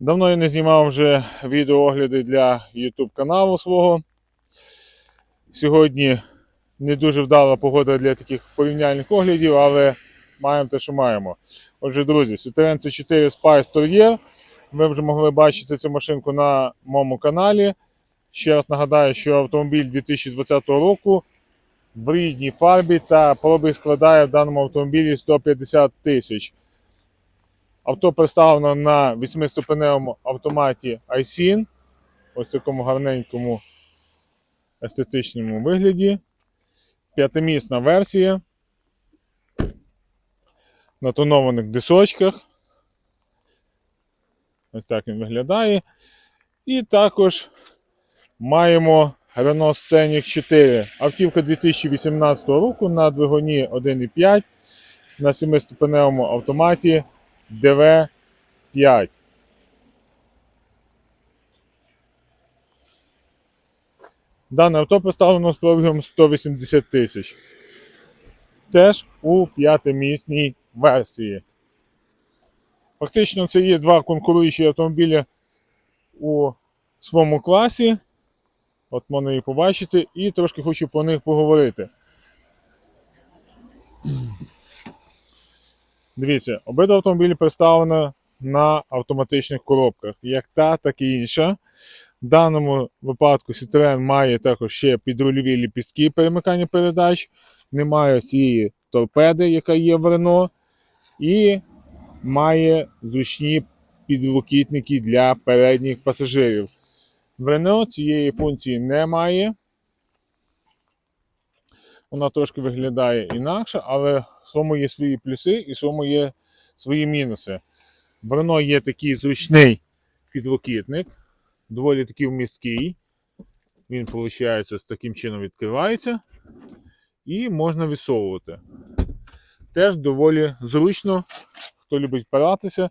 Давно я не знімав вже відеоогляди для YouTube каналу свого. Сьогодні не дуже вдала погода для таких порівняльних оглядів, але маємо те, що маємо. Отже, друзі, Citroen C4 Spice Tourer. Ви вже могли бачити цю машинку на моєму каналі. Ще раз нагадаю, що автомобіль 2020 року в рідній фарбі та пробіг складає в даному автомобілі 150 тисяч. Авто представлено на 8-ступеневому автоматі iSIN. Ось такому гарненькому естетичному вигляді. П'ятимісна версія. На тонованих дисочках. Ось так він виглядає. І також маємо Renault Scenic 4. Автівка 2018 року на двигуні 1.5 на 7-ступеневому автоматі DV5. Дане авто представлено з пробігом 180 тисяч. Теж у п'ятимісній версії. Фактично, це є два конкуруючі автомобілі у своєму класі. От можна їх побачити, і трошки хочу про них поговорити. Дивіться, обидва автомобілі представлені на автоматичних коробках, як та, так і інша. В даному випадку Citroen має також ще підрульові ліпістки перемикання передач, немає цієї торпеди, яка є в Renault, і має зручні підлокітники для передніх пасажирів. В Renault цієї функції немає. Вона трошки виглядає інакше, але в своєму є свої плюси і в своєму є свої мінуси. В є такий зручний підлокітник, доволі такий вмісткий. Він, виходить, з таким чином відкривається і можна висовувати. Теж доволі зручно, хто любить паратися,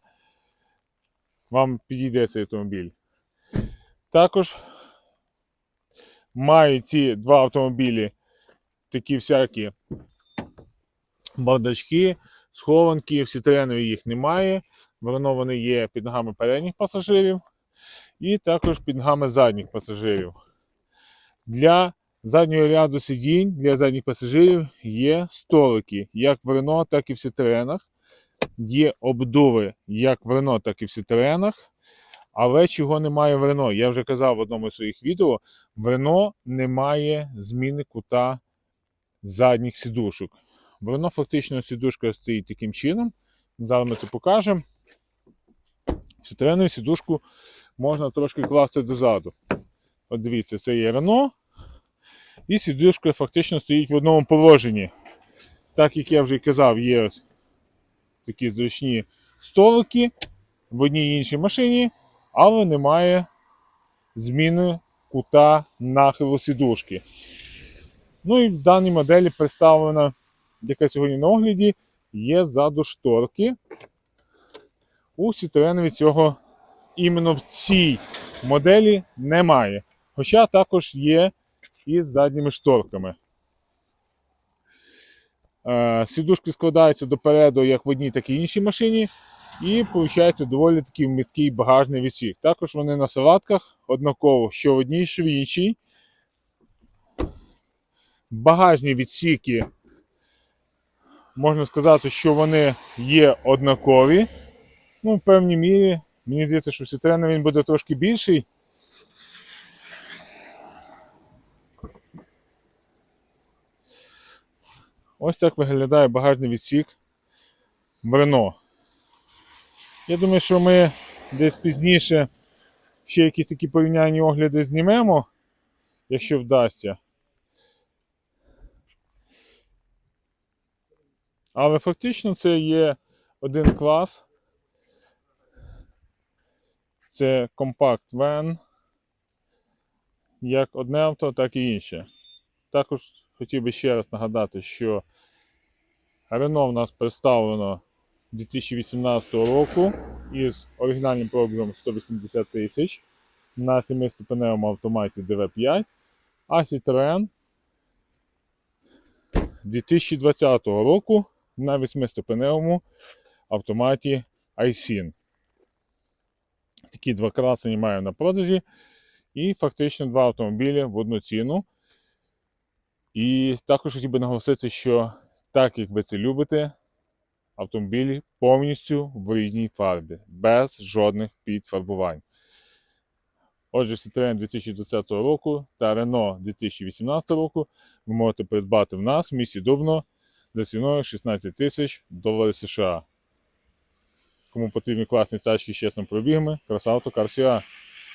вам підійде цей автомобіль. Також мають ці два автомобілі такі всякі бардачки, схованки, в Citroen їх немає. В Renault вони є під ногами передніх пасажирів і також під ногами задніх пасажирів. Для заднього ряду сидінь для задніх пасажирів є столики, як в Renault, так і в Citroen. Є обдуви як в Renault, так і в Citroen. Але чого немає в Renault? Я вже казав в одному з своїх відео: в Renault немає зміни кута задніх сідушок. В Renault фактично сідушка стоїть таким чином. Зараз ми це покажемо. Citroen сідушку можна трошки класти дозаду. От дивіться, це є Renault. І сідушка фактично стоїть в одному положенні. Так як я вже казав, є ось такі зручні столики в одній і іншій машині, але немає зміни кута нахилу сідушки. Ну і в даній моделі представлена, яка сьогодні на огляді, є ззаду шторки. У Citroen цього іменно в цій моделі немає. Хоча також є і з задніми шторками. Е, Сідушки складаються допереду як в одній, так і іншій машині. І виходить доволі такий вмісткий багажний відсік. Також вони на салатках однаково, що в одній, що в іншій. Багажні відсіки, можна сказати, що вони є однакові. Ну, в певній мірі, мені здається, що в Citroen він буде трошки більший. Ось так виглядає багажний відсік в Renault. Я думаю, що ми десь пізніше ще якісь такі порівняльні огляди знімемо, якщо вдасться. Але фактично це є один клас. Це компакт вен. Як одне авто, так і інше. Також хотів би ще раз нагадати, що Renault в нас представлено 2018 року із оригінальним пробігом 180 тисяч на 7-ступеневому автоматі DV5, а Citroen 2020 року на 8-ступеневому автоматі iSIN. Такі два красені маємо на продажі. І фактично два автомобілі в одну ціну. І також хотів би наголосити, що так як ви це любите, автомобілі повністю в різній фарбі, без жодних підфарбувань. Отже, Citroen 2020 року та Renault 2018 року ви можете придбати в нас в місті Дубно за ціною 16 тисяч доларів США. Кому потрібні класні тачки з чесними пробігами, красавто Карсіа.